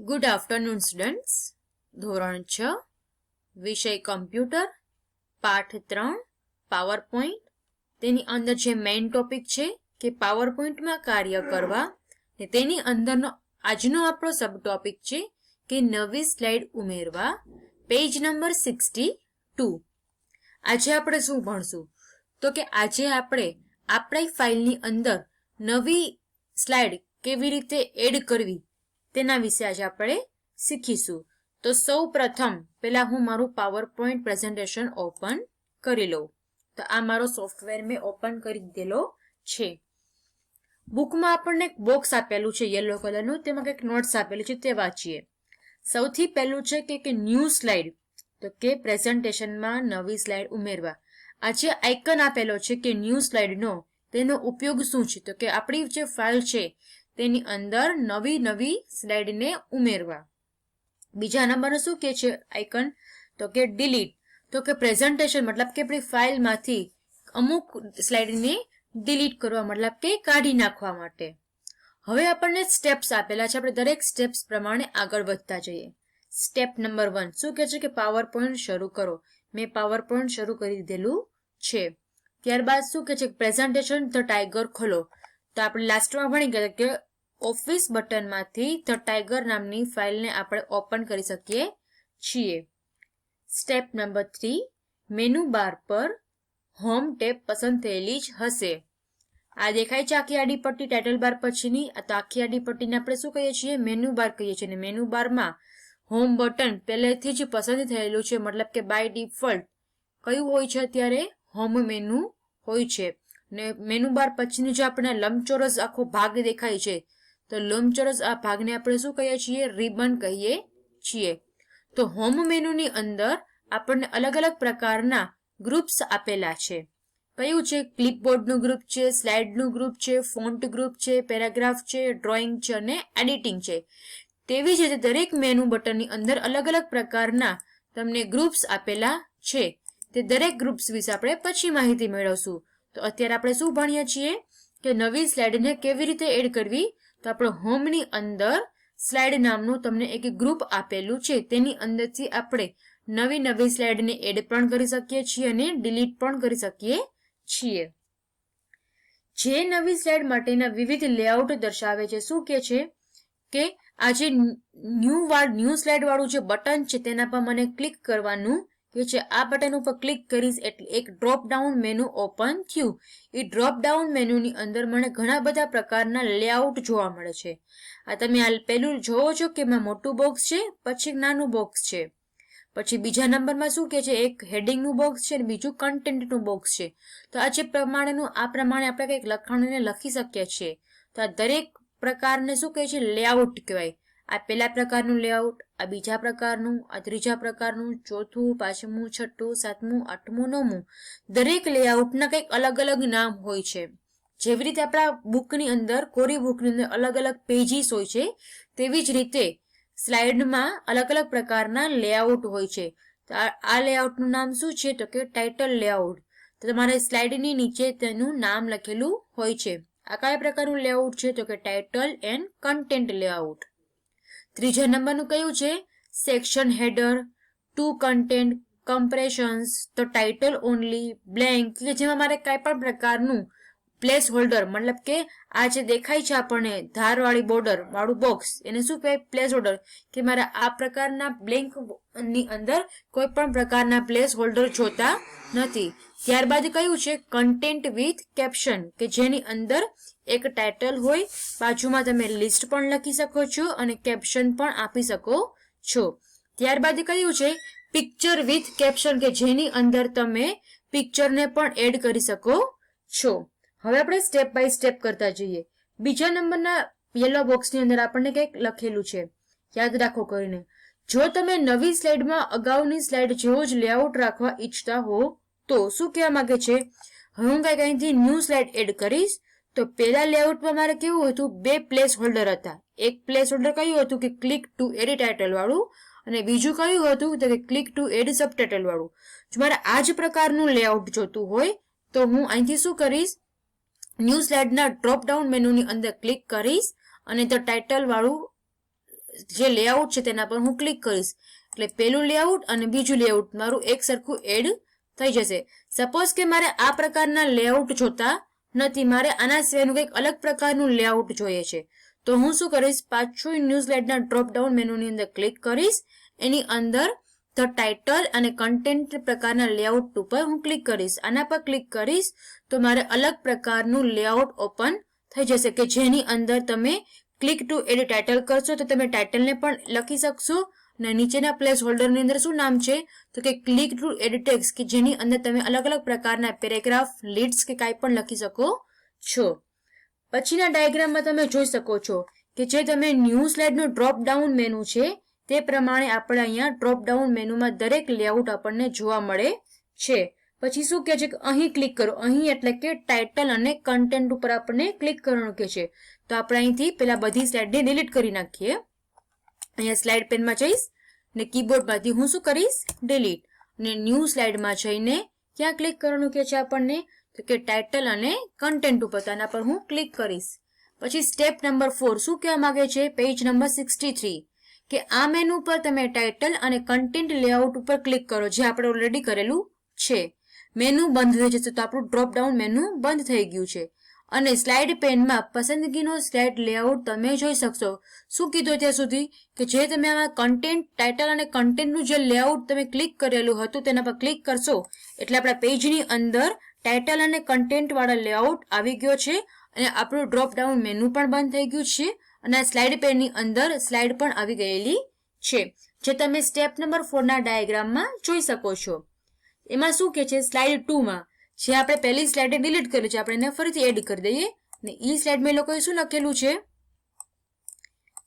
Good afternoon students ધોરણ છ, વિષય કમ્પ્યુટર પાઠ ત્રણ પાવર પોઈન્ટ તેની અંદર જે મેઇન ટોપિક છે કે પાવર પોઈન્ટમાં કાર્ય કરવા, ને તેની અંદરનો આજનો આપણો સબ ટોપિક છે કે નવી સ્લાઇડ ઉમેરવા પેજ નંબર સિક્સટી ટુ આજે આપણે શું ભણશું? તો કે આજે આપણે આપણી ફાઇલની અંદર નવી સ્લાઇડ કેવી રીતે એડ કરવી તેના વિશે આજે આપણે શીખીશું. તો સૌ પ્રથમ, પહેલાં હું મારું પાવર પોઈન્ટ પ્રેઝન્ટેશન ઓપન કરી લઉં. તો આ મારો સોફ્ટવેર મેં ઓપન કરી દીધેલો છે. બુકમાં આપણને એક બોક્સ આપેલું છે યલો કલરનું તેમાં કંઈક નોટ્સ આપેલી છે, તે વાંચીએ. સૌથી પહેલું છે કે કે ન્યૂ સ્લાઇડ તો કે પ્રેઝન્ટેશનમાં નવી સ્લાઇડ ઉમેરવા. આ જે આઇકન આપેલો છે કે ન્યૂ સ્લાઇડનો તેનો ઉપયોગ શું છે? તો કે આપણી જે ફાઇલ છે તેની અંદર નવી નવી સ્લાઇડને ઉમેરવા. બીજા નંબરનું શું કે છે આઇકન? તો કે ડિલીટ. તો કે પ્રેઝન્ટેશન, મતલબ કે આપણી ફાઇલમાંથી અમુક સ્લાઇડને ડિલીટ કરવા, મતલબ કે કાઢી નાખવા માટે. હવે આપણને સ્ટેપ્સ આપેલા છે. આપણે દરેક સ્ટેપ્સ પ્રમાણે આગળ વધતા જઈએ. Step number one. શું કહે છે કે પાવર પોઈન્ટ શરૂ કરો. મેં પાવર પોઈન્ટ શરૂ કરી દીધેલું છે. ત્યારબાદ શું કહે છે? પ્રેઝન્ટેશન ધ ટાઈગર ખોલો. તો આપણે લાસ્ટમાં ભણી ગયા કે ઓફિસ બટનમાંથી ધ ટાઈગર નામની ફાઇલને આપણે ઓપન કરી શકીએ છીએ. Step number three, menu bar પર હોમ ટેબ પસંદ થયેલી જ હશે. આ દેખાય છે આખી આડી પટ્ટી ટાઇટલ બાર પછીની તો આખી આડી પટ્ટીને આપણે શું કહીએ છીએ? મેનુ બાર કહીએ છીએ અને મેનુ બારમાં હોમ બટન પહેલેથી જ પસંદ થયેલું છે. મતલબ કે બાય ડિફોલ્ટ કયું હોય છે અત્યારે? હોમ મેનુ હોય છે. ને મેનુ બાર પછીનું જે આપણે લંબચોરસ આખો ભાગ દેખાય છે તો લંબચોરસ આ ભાગને આપણે શું કહીએ છીએ? રિબન કહીએ છીએ. તો હોમ મેનુની અંદર આપણને અલગ અલગ પ્રકારના ગ્રુપ્સ આપેલા છે. કયું છે? ક્લિપબોર્ડનું ગ્રુપ છે સ્લાઇડનું ગ્રુપ છે ફોન્ટ ગ્રુપ છે પેરાગ્રાફ છે ડ્રોઈંગ છે અને એડિટિંગ છે. તેવી જ રીતે દરેક મેનુ બટનની અંદર અલગ અલગ પ્રકારના તમને ગ્રુપ્સ આપેલા છે. તે દરેક ગ્રુપ્સ વિશે આપણે પછી માહિતી મેળવશું. તો અત્યારે આપણે શું ભણીએ છીએ? કે નવી સ્લાઇડને કેવી રીતે એડ કરવી? તો આપણે હોમની અંદર સ્લાઇડ નામનું તમને એક ગ્રુપ આપેલું છે. તેની અંદરથી આપણે નવી નવી સ્લાઇડને એડ પણ કરી શકીએ છીએ અને ડિલીટ પણ કરી શકીએ છીએ. જે નવી સ્લાઇડ માટેના વિવિધ લેઆઉટ દર્શાવે છે, શું કે છે કે આ જે ન્યૂ વાળ ન્યૂ સ્લાઇડ વાળું જે બટન છે, તેના પર મને ક્લિક કરવાનું કે છે આ બટન ઉપર ક્લિક કરીશ એટલે એક ડ્રોપ ડાઉન મેનુ ઓપન થયું. એ ડ્રોપ ડાઉન મેનુની અંદર મને ઘણા બધા પ્રકારના લેઆઉટ જોવા મળે છે. આ તમે આ પહેલું જોવો છો કે એમાં મોટું બોક્સ છે, પછી નાનું બોક્સ છે. પછી બીજા નંબરમાં શું કે છે? એક હેડિંગનું બોક્સ છે અને બીજું કન્ટેન્ટનું બોક્સ છે. તો આ જે પ્રમાણેનું, આ પ્રમાણે આપણે કંઈક લખાણને લખી શકીએ છીએ. તો આ દરેક પ્રકારને શું કહે છે? લેઆઉટ કહેવાય. આ પહેલા પ્રકારનું લેઆઉટ આ બીજા પ્રકારનું, આ ત્રીજા પ્રકારનું, ચોથું, પાંચમું, છઠ્ઠું, સાતમું, આઠમું, નવમું. દરેક લેઆઉટના કંઈક અલગ અલગ નામ હોય છે. જેવી રીતે આપણા બુકની અંદર, કોરી બુકની અંદર અલગ અલગ પેજીસ હોય છે, તેવી જ રીતે સ્લાઇડમાં અલગ અલગ પ્રકારના લેઆઉટ હોય છે. તો આ લેઆઉટનું નામ શું છે? તો કે ટાઇટલ લેઆઉટ તો તમારે સ્લાઇડની નીચે તેનું નામ લખેલું હોય છે. આ કયા પ્રકારનું લેઆઉટ છે? તો કે ટાઇટલ એન્ડ કન્ટેન્ટ લેઆઉટ ત્રીજા નંબરનું કયું છે? Section header two content comparisons તો ટાઇટલ ઓનલી બ્લેન્ક કે જેમાં મારે કાંઈ પણ પ્રકારનું પ્લેસ હોલ્ડર મતલબ કે આ જે દેખાય છે આપણને, ધારવાળી બોર્ડર વાળું બોક્સ એને શું કહેવાય? પ્લેસ હોલ્ડર કે મારે આ પ્રકારના બ્લેન્કની અંદર કોઈ પણ પ્રકારના પ્લેસ હોલ્ડર જોતા નથી. ત્યારબાદ કયું છે? કન્ટેન્ટ વિથ કેપ્શન કે જેની અંદર એક ટાઇટલ હોય, બાજુમાં તમે લિસ્ટ પણ લખી શકો છો અને કેપ્શન પણ આપી શકો છો. ત્યારબાદ કયું છે? પિક્ચર વિથ કેપ્શન કે જેની અંદર તમે પિક્ચરને પણ એડ કરી શકો છો. હવે આપણે સ્ટેપ બાય સ્ટેપ કરતા જઈએ. બીજા નંબરના યલો બોક્સની અંદર આપણને કંઈક લખેલું છે. યાદ રાખો કરીને. જો તમે નવી સ્લાઇડમાં અગાઉની સ્લાઇડ જેવો જ લેઆઉટ રાખવા ઈચ્છતા હો, તો શું કહેવા માંગે છે? હું કંઈક અહીંથી ન્યૂ સ્લાઇડ એડ કરીશ. તો પહેલા લેઆઉટમાં મારે કેવું હતું? બે પ્લેસ હોલ્ડર હતા. એક પ્લેસ હોલ્ડર કયું હતું કે ક્લિક ટુ એડી ટાઇટલ વાળું અને બીજું કયું હતું કે ક્લિક ટુ એડ સબ વાળું. જો મારે આ જ પ્રકારનું લેઆઉટ જોતું હોય, તો હું અહીંથી શું કરીશ? ન્યૂ સ્લાઇડના ડ્રોપ ડાઉન મેનુની અંદર ક્લિક કરીશ અને તો ટાઇટલ વાળું જે લેઆઉટ છે તેના પર હું ક્લિક કરીશ. એટલે પેલું લેઆઉટ અને બીજું લેઆઉટ મારું એક સરખું એડ થઈ જશે. સપોઝ કે મારે આ પ્રકારના લેઆઉટ જોતા નથી, મારે આના સિવાયનું કંઈક અલગ પ્રકારનું લેઆઉટ જોઈએ છે. તો હું શું કરીશ? પાછું ન્યૂઝલેટના ડ્રોપ ડાઉન મેનુની અંદર ક્લિક કરીશ. એની અંદર ધ ટાઇટલ અને કન્ટેન્ટ પ્રકારના લેઆઉટ ઉપર હું ક્લિક કરીશ. આના પર ક્લિક કરીશ તો મારે અલગ પ્રકારનું લેઆઉટ ઓપન થઈ જશે કે જેની અંદર તમે ક્લિક ટુ એડ ટાઇટલ કરશો તો તમે ટાઇટલને પણ લખી શકશો. અને નીચેના પ્લેસ હોલ્ડરની અંદર શું નામ છે? તો કે ક્લિક ટુ એડ ટેક્સ કે જેની અંદર તમે અલગ અલગ પ્રકારના પેરેગ્રાફ લીડ્સ કે કાંઈ પણ લખી શકો છો. પછીના ડાયાગ્રામમાં તમે જોઈ શકો છો કે જે તમે ન્યૂ સ્લાઇડનું ડ્રોપ ડાઉન મેનુ છે તે પ્રમાણે આપણે અહીંયા ડ્રોપ ડાઉન મેનુમાં દરેક લેઆઉટ આપણને જોવા મળે છે. પછી શું કહે છે કે અહીં ક્લિક કરો. અહીં એટલે કે ટાઇટલ અને કન્ટેન્ટ ઉપર આપણને ક્લિક કરવાનું કે છે. તો આપણે અહીંથી પેલા બધી સ્લાઇડને ડિલીટ કરી નાખીએ. અહીંયા સ્લાઇડ પેનમાં જઈશ ને કીબોર્ડમાંથી હું શું કરીશ? ડિલીટ ને ન્યૂ સ્લાઇડમાં જઈને ક્યાં ક્લિક કરવાનું કે છે આપણને? તો કે ટાઇટલ અને કન્ટેન્ટ ઉપર. તો આના પર હું ક્લિક કરીશ. પછી સ્ટેપ નંબર ફોર શું કહેવા માંગે છે? પેજ નંબર સિક્સટી થ્રી કે આ મેનુ પર તમે ટાઇટલ અને કન્ટેન્ટ લેઆઉટ ઉપર ક્લિક કરો, જે આપણે ઓલરેડી કરેલું છે. મેનુ બંધ થઈ જશે તો આપણું ડ્રોપ ડાઉન મેનુ બંધ થઈ ગયું છે. અને સ્લાઇડ પેનમાં પસંદગીનો સ્લાઇડ લેઆઉટ તમે જોઈ શકશો. શું કીધું ત્યાં સુધી? કે જે તમે આમાં કન્ટેન્ટ ટાઇટલ અને કન્ટેન્ટનું જે લેઆઉટ તમે ક્લિક કરેલું હતું તેના પર ક્લિક કરશો, એટલે આપણા પેજની અંદર ટાઇટલ અને કન્ટેન્ટવાળા લેઆઉટ આવી ગયો છે અને આપણું ડ્રોપ ડાઉન મેનુ પણ બંધ થઈ ગયું છે. અને સ્લાઇડ પેનની અંદર સ્લાઇડ પણ આવી ગયેલી છે, જે તમે સ્ટેપ નંબર ફોરના ડાયાગ્રામમાં જોઈ શકો છો. એમાં શું કે છે? સ્લાઇડ ટુમાં જે આપણે પહેલી સ્લાઇડે ડિલીટ કરી છે, આપણે એને ફરીથી એડ કરી દઈએ. ને ઈ સ્લાઇડમાં એ લોકોએ શું લખેલું છે?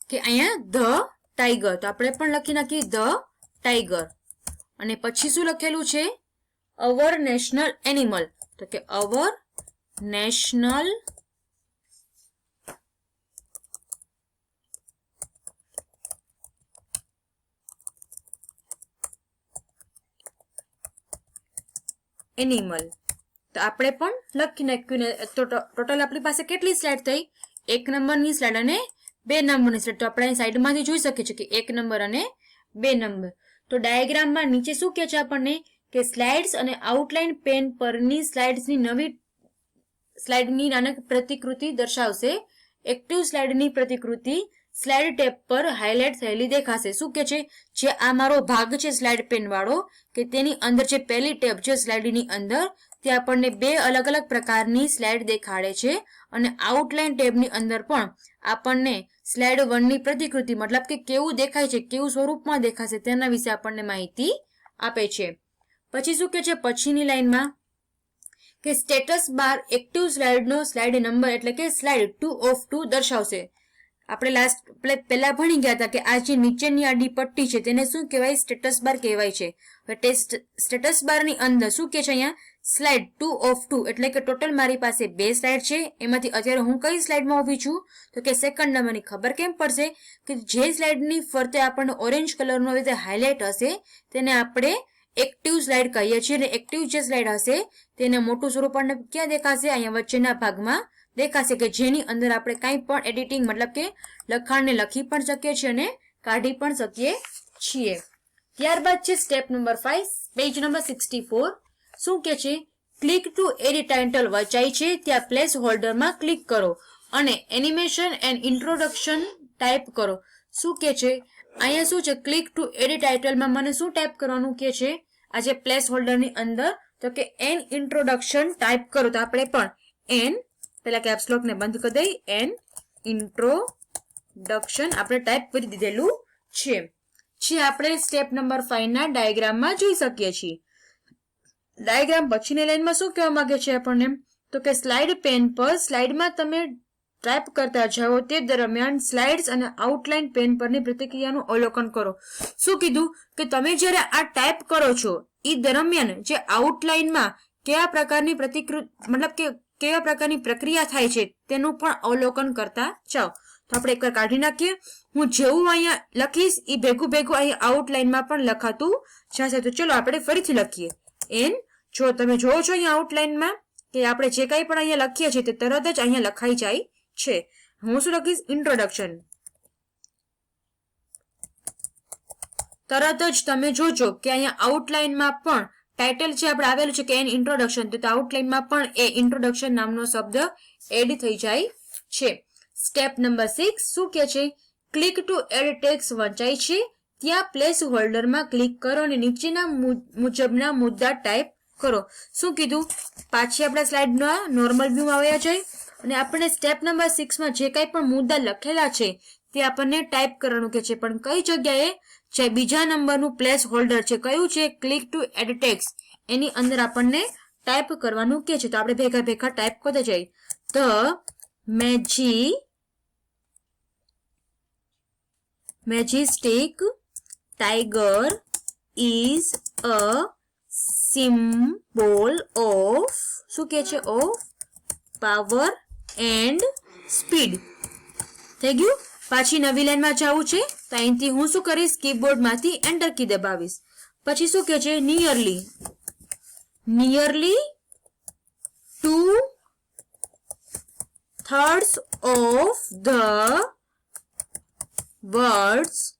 કે અહીંયા ધ ટાઈગર તો આપણે પણ લખી નાખીએ ધ ટાઈગર અને પછી શું લખેલું છે? અવર નેશનલ એનિમલ તો કે અવર નેશનલ એનિમલ. તો આપણે પણ લખી નાખ્યું તો ટોટલ આપણી પાસે કેટલી સ્લાઇડ થઈ? એક નંબરની સ્લાઇડ અને બે નંબરની સ્લાઇડ. તો આપણે સાઈડમાંથી જોઈ શકીએ છીએ કે એક નંબર અને બે નંબર. તો ડાયાગ્રામમાં નીચે શું કહે છે આપણને? કે સ્લાઇડ્સ અને આઉટલાઇન પેન પરની સ્લાઇડ્સની નવી સ્લાઇડની નાનક પ્રતિકૃતિ દર્શાવશે. એક્ટિવ સ્લાઇડની પ્રતિકૃતિ સ્લાઇડ ટેપ પર હાઇલાઇટ થયેલી દેખાશે. શું કે છે? જે આ મારો ભાગ છે, સ્લાઇડ પેન વાળો, કે તેની અંદર જે પહેલી ટેપ છે, સ્લાઇડની અંદર, તે આપણને બે અલગ અલગ પ્રકારની સ્લાઇડ દેખાડે છે અને આઉટલાઇન ટેબની અંદર પણ આપણને સ્લાઇડ વનની પ્રતિકૃતિ, મતલબ કે કેવું દેખાય છે, કેવું સ્વરૂપમાં દેખાશે તેના વિશે આપણને માહિતી આપે છે. પછી શું કે છે? પછીની લાઇનમાં કે સ્ટેટસ બાર એક્ટિવ સ્લાઇડનો સ્લાઇડ નંબર એટલે કે સ્લાઇડ ટુ ઓફ ટુ દર્શાવશે. આપણે લાસ્ટ પહેલા ભણી ગયા હતા કે આ જે નીચેની આડી પટ્ટી છે તેને શું કહેવાય? સ્ટેટસ બાર કહેવાય છે. સ્ટેટસ બારની અંદર શું કે છે અહીંયા? સ્લાઇડ ટુ ઓફ ટુ એટલે કે ટોટલ મારી પાસે બે સ્લાઇડ છે. એમાંથી અત્યારે હું કઈ સ્લાઇડમાં ઊભી છું? તો કે સેકન્ડ નંબરની ખબર કેમ પડશે? કે જે સ્લાઇડની ફરતે આપણને ઓરેન્જ કલરનો રીતે હાઇલાઇટ હશે, તેને આપણે એક્ટિવ સ્લાઇડ કહીએ છીએ. અને એક્ટિવ જે સ્લાઇડ હશે, તેને મોટું સ્વરૂપ આપણને ક્યાં દેખાશે? અહીંયા વચ્ચેના ભાગમાં દેખાશે કે જેની અંદર આપણે કંઈ પણ એડિટિંગ મતલબ કે લખાણને લખી પણ શકીએ છીએ અને કાઢી પણ શકીએ છીએ. ત્યારબાદ છે step number five page number sixty four શું કે છે? ક્લિક ટુ એડિટ ટાઇટલ વચાય છે. ત્યાં પ્લેસ હોલ્ડરમાં ક્લિક કરો અને એનિમેશન એન્ડ ઇન્ટ્રોડક્શન ટાઈપ કરો. શું કે છે? અહીંયા શું છે? ક્લિક ટુ એડિટ ટાઇટલમાં મને શું ટાઈપ કરવાનું કે છે? આ જે પ્લેસ હોલ્ડરની અંદર તો કે એન ઇન્ટ્રોડક્શન ટાઈપ કરો. તો આપણે પણ એન પેલા કેપ્સલોકને બંધ કરી દઈ એન ઇન્ટ્રોડક્શન આપણે ટાઈપ કરી દીધેલું છે. જે આપણે સ્ટેપ નંબર ફાઇવના ડાયગ્રામમાં જોઈ શકીએ છીએ. ડાયાગ્રામ પછીની લાઈનમાં શું કહેવા માંગે છે આપણને? તો કે સ્લાઇડ પેન પર સ્લાઇડમાં તમે ટાઈપ કરતા જાઓ તે દરમિયાન સ્લાઇડ્સ અને આઉટલાઇન પેન પરની પ્રતિક્રિયાનું અવલોકન કરો. શું કીધું? કે તમે જ્યારે આ ટાઈપ કરો છો એ દરમિયાન જે આઉટલાઇનમાં કયા પ્રકારની પ્રતિકૃત મતલબ કે કેવા પ્રકારની પ્રક્રિયા થાય છે તેનું પણ અવલોકન કરતા જાઓ. તો આપણે એકવાર કાઢી નાખીએ. હું જેવું અહીંયા લખીશ એ ભેગું ભેગું અહીંયા આઉટલાઇનમાં પણ લખાતું જશે. તો ચલો આપણે ફરીથી લખીએ. એન જો તમે જોવો છો અહીંયા આઉટલાઇનમાં કે આપણે જે કંઈ પણ અહીંયા લખીએ છીએ તે તરત જ અહીંયા લખાઈ જાય છે. હું શું લખીશ? ઇન્ટ્રોડક્શન તરત જ તમે જોજો કે અહીંયા આઉટલાઇનમાં પણ ટાઇટલ જે આપણે આવેલું છે કે એન ઇન્ટ્રોડક્શન તો આઉટલાઇનમાં પણ એ ઇન્ટ્રોડક્શન નામનો શબ્દ એડ થઈ જાય છે. સ્ટેપ નંબર સિક્સ શું કે છે? ક્લિક ટુ એડ ટેક્સ વંચાય છે. ત્યાં પ્લેસ હોલ્ડરમાં ક્લિક કરો અને નીચેના મુજબના મુદ્દા ટાઈપ કરો. શું કીધું? પાછી આપણે સ્લાઇડના નોર્મલ વ્યૂમાં આવ્યા જાય. અને આપણે સ્ટેપ નંબર સિક્સમાં જે કાંઈ પણ મુદ્દા લખેલા છે, તે આપણને ટાઈપ કરવાનું કે છે. પણ કઈ જગ્યાએ જે બીજા નંબરનું પ્લેસ હોલ્ડર છે. કયું છે? ક્લિક ટુ એડ ટેક્સ એની અંદર આપણને ટાઈપ કરવાનું કે છે. તો આપણે ભેગા ભેગા ટાઈપ કરતા જઈએ the મેજી majestic tiger is a symbol of, શું કે છે? ઓફ પાવર એન્ડ સ્પીડ થઈ ગયું? પાછી નવી લાઈનમાં જવું છે તો અહીંથી હું શું કરીશ? કીબોર્ડમાંથી એન્ટર કી દબાવીશ. પછી શું કે છે? Nearly nearly two thirds of the words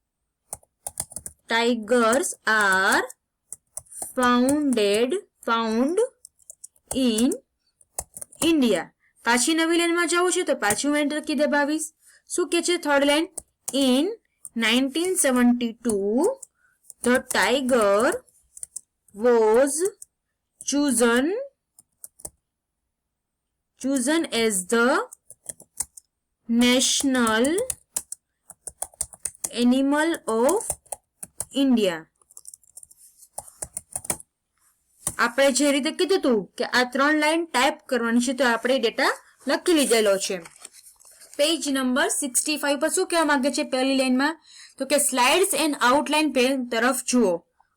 tigers are founded, found in India. પાછી નવી લાઈનમાં જવું છે, તો પાછું એન્ટર કી દબાવીશ. શું કે છે third line in nineteen seventy two the tiger was chosen chosen as the national animal of India આપણે જે રીતે કીધું હતું કે આ ત્રણ લાઈન ટાઈપ કરવાની છે, તો આપણે ડેટા લખી લીધેલો છે. પેજ નંબર સિક્સટી ફાઈવ પર શું કહેવા માંગે છે પહેલી લાઈનમાં? તો કે સ્લાઇડ્સ એન્ડ આઉટલાઇન પેન તરફ જુઓ.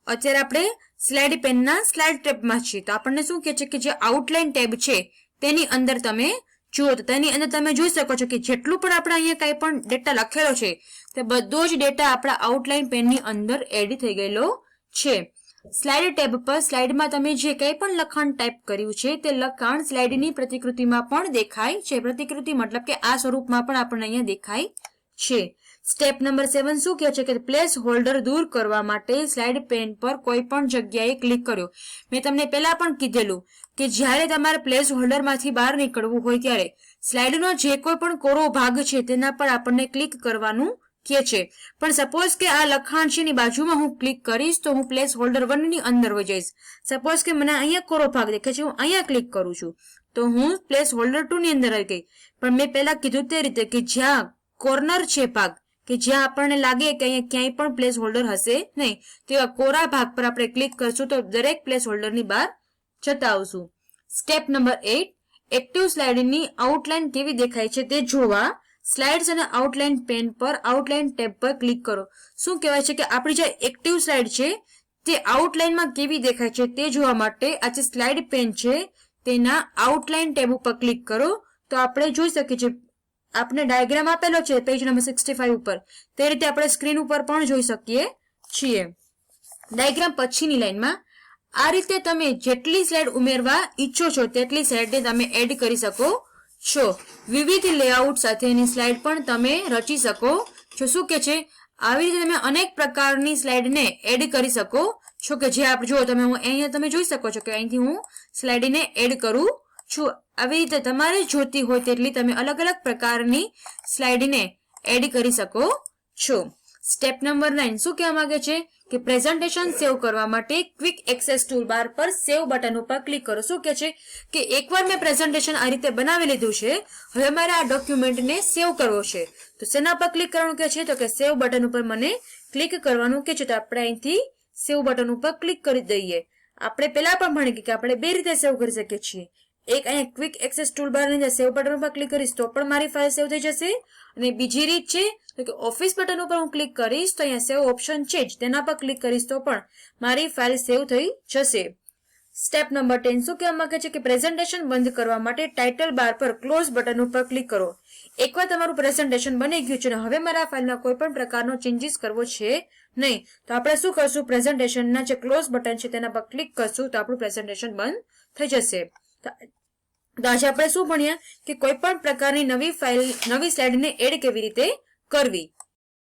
અત્યારે આપણે સ્લાઇડ પેનના સ્લાઇડ ટેબમાં છીએ. તો આપણને શું કહે છે કે જે આઉટલાઇન ટેબ છે, તેની અંદર તમે જુઓ. તો તેની અંદર તમે જોઈ શકો છો કે જેટલું પણ આપણે અહીંયા કંઈ પણ ડેટા લખેલો છે, તે બધો જ ડેટા આપણા આઉટલાઇન પેનની અંદર એડ થઈ ગયેલો છે. સ્લાઇડ ટેબ પર સ્લાઇડમાં તમે જે કંઈ પણ લખાણ ટાઈપ કર્યું છે, તે લખાણ સ્લાઇડની પ્રતિકૃતિમાં પણ દેખાય છે. પ્રતિકૃતિ મતલબ કે આ સ્વરૂપમાં પણ આપણને અહીંયા દેખાય છે. સ્ટેપ નંબર સેવન શું કહે છે કે પ્લેસ હોલ્ડર દૂર કરવા માટે સ્લાઇડ પેન પર કોઈ પણ જગ્યાએ ક્લિક કર્યો. મેં તમને પહેલા પણ કીધેલું કે જ્યારે તમારે પ્લેસ હોલ્ડરમાંથી બહાર નીકળવું હોય ત્યારે સ્લાઇડનો જે કોઈ પણ કોરો ભાગ છે, તેના પર આપણને ક્લિક કરવાનું કે છે. પણ સપોઝ કે આ લખાણ છે ની બાજુમાં હું ક્લિક કરીશ તો હું પ્લેસ હોલ્ડર વનની અંદર હોઈ જઈશ. સપોઝ કે મને અહીંયા કોરો ભાગ દેખાય છે, હું અહીંયા ક્લિક કરું છું. તો હું પ્લેસ હોલ્ડર ટુ ની અંદર આવી ગઈ. પણ મેં પહેલા કીધું તે રીતે કે જ્યાં કોર્નર છે ભાગ, કે જ્યાં આપણને લાગે કે અહીંયા ક્યાંય પણ પ્લેસ હોલ્ડર હશે નહીં તેવા કોરા ભાગ પર આપણે ક્લિક કરશું તો દરેક પ્લેસ હોલ્ડરની બહાર જતા આવશું સ્ટેપ નંબર એટ એક્ટિવ સ્લાઇડની આઉટલાઇન કેવી દેખાય છે તે જોવા. સ્લાઇડ્સ અને આઉટલાઇન પેન પર આઉટલાઇન ટેબ પર ક્લિક કરો. શું કહેવાય છે કે આપણી જે એક્ટિવ સ્લાઇડ છે, તે આઉટલાઇનમાં કેવી દેખાય છે તે જોવા માટે આ જે સ્લાઇડ પેન છે, તેના આઉટલાઇન ટેબ ઉપર ક્લિક કરો. તો આપણે જોઈ શકીએ છીએ આપણે ડાયાગ્રામ આપેલો છે પેજ નંબર સિક્સટી ફાઈવ ઉપર. તે રીતે આપણે સ્ક્રીન ઉપર પણ જોઈ શકીએ છીએ. ડાયાગ્રામ પછીની લાઇનમાં આ રીતે તમે જેટલી સ્લાઇડ ઉમેરવા ઈચ્છો છો, તેટલી સ્લાઇડને તમે એડ કરી શકો. છો. વિવિધ લેઆઉટ સાથેની સ્લાઇડ પણ તમે રચી શકો છો. શું કે છે? આવી રીતે તમે અનેક પ્રકારની સ્લાઇડને એડ કરી શકો છો કે જે આપણે જો તમે હું અહીંયા તમે જોઈ શકો છો કે અહીંથી હું સ્લાઇડને એડ કરું છું. આવી રીતે તમારે જોતી હોય તેટલી તમે અલગ અલગ પ્રકારની સ્લાઇડને એડ કરી શકો છો. સ્ટેપ નંબર નાઇન શું કહેવા માંગે છે? કે પ્રેઝન્ટેશન સેવ કરવા માટે ક્વિક એક્સેસ ટૂલ બાર પર સેવ બટન ઉપર ક્લિક કરો. શું કે છે? કે એકવાર મેં પ્રેઝન્ટેશન આ રીતે બનાવી લીધું છે, હવે મારે આ ડોક્યુમેન્ટને સેવ કરવો છે. તો શેના પર ક્લિક કરવાનું કે છે? તો કે સેવ બટન ઉપર મને ક્લિક કરવાનું કે છે. તો આપણે અહીંથી સેવ બટન ઉપર ક્લિક કરી દઈએ. આપણે પહેલા પણ ભણી કે આપણે બે રીતે સેવ કરી શકીએ છીએ. એક અહીંયા ક્વિક એક્સેસ ટૂલ બાર અંદર સેવ બટન ઉપર ક્લિક કરીશ તો પણ મારી ફાઇલ સેવ થઈ જશે અને બીજી રીત છે તો કે ઓફિસ બટન ઉપર હું ક્લિક કરીશ તો અહીંયા સેવ ઓપ્શન છે જ. તેના પર ક્લિક કરીશ તો પણ મારી ફાઇલ સેવ થઈ જશે. સ્ટેપ નંબર ટેન શું કહેવા માંગે છે કે પ્રેઝન્ટેશન બંધ કરવા માટે ટાઇટલ બાર પર ક્લોઝ બટન ઉપર ક્લિક કરો. એકવાર તમારું પ્રેઝન્ટેશન બની ગયું છે અને હવે મારા ફાઇલમાં કોઈ પણ પ્રકારનો ચેન્જીસ કરવો છે નહીં. તો આપણે શું કરશું? પ્રેઝન્ટેશનના જે ક્લોઝ બટન છે તેના પર ક્લિક કરશું તો આપણું પ્રેઝન્ટેશન બંધ થઈ જશે. તો આજે આપણે શું ભણ્યા? કે કોઈ પણ પ્રકારની નવી ફાઇલ નવી સ્લાઇડને એડ કેવી રીતે કરવી.